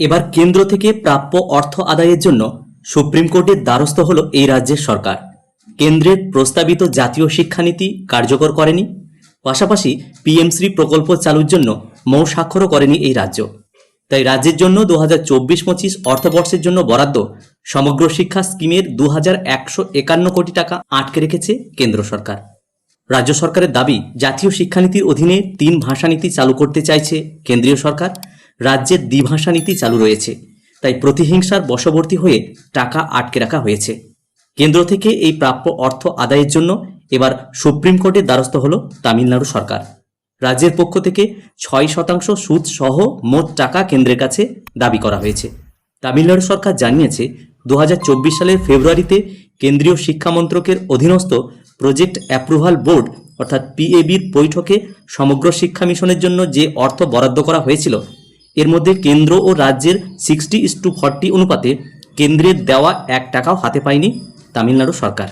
এবার কেন্দ্র থেকে প্রাপ্য অর্থ আদায়ের জন্য সুপ্রিম কোর্টের দ্বারস্থ হল এই রাজ্যের সরকার। কেন্দ্রের প্রস্তাবিত জাতীয় শিক্ষানীতি কার্যকর করেনি, পাশাপাশি পিএমশ্রী প্রকল্প চালুর জন্য মৌ স্বাক্ষরও করেনি এই রাজ্য। তাই রাজ্যের জন্য দু হাজার চব্বিশ পঁচিশ অর্থবর্ষের জন্য বরাদ্দ সমগ্র শিক্ষা স্কিমের দু হাজার একশো একান্ন কোটি টাকা আটকে রেখেছে কেন্দ্র সরকার। রাজ্য সরকারের দাবি, জাতীয় শিক্ষানীতির অধীনে তিন ভাষানীতি চালু করতে চাইছে কেন্দ্রীয় সরকার। রাজ্যের দ্বিভাষা নীতি চালু রয়েছে। তাই প্রতিহিংসার বশবর্তী হয়ে টাকা আটকে রাখা হয়েছে। কেন্দ্র থেকে এই প্রাপ্য অর্থ আদায়ের জন্য এবার সুপ্রিম কোর্টের দ্বারস্থ হল তামিলনাড়ু সরকার। রাজ্যের পক্ষ থেকে ছয় শতাংশ সুদ সহ মোট টাকা কেন্দ্রের কাছে দাবি করা হয়েছে। তামিলনাড়ু সরকার জানিয়েছে দু হাজার চব্বিশ সালের ফেব্রুয়ারিতে কেন্দ্রীয় শিক্ষা মন্ত্রকের অধীনস্থ প্রজেক্ট অ্যাপ্রুভাল বোর্ড, অর্থাৎ পিএবির বৈঠকে সমগ্র শিক্ষা মিশনের জন্য যে অর্থ বরাদ্দ করা হয়েছিল এর মধ্যে কেন্দ্র ও রাজ্যের সিক্সটি ইস টু ফর্টি অনুপাতে কেন্দ্রের দেওয়া এক টাকাও হাতে পায়নি তামিলনাড়ু সরকার।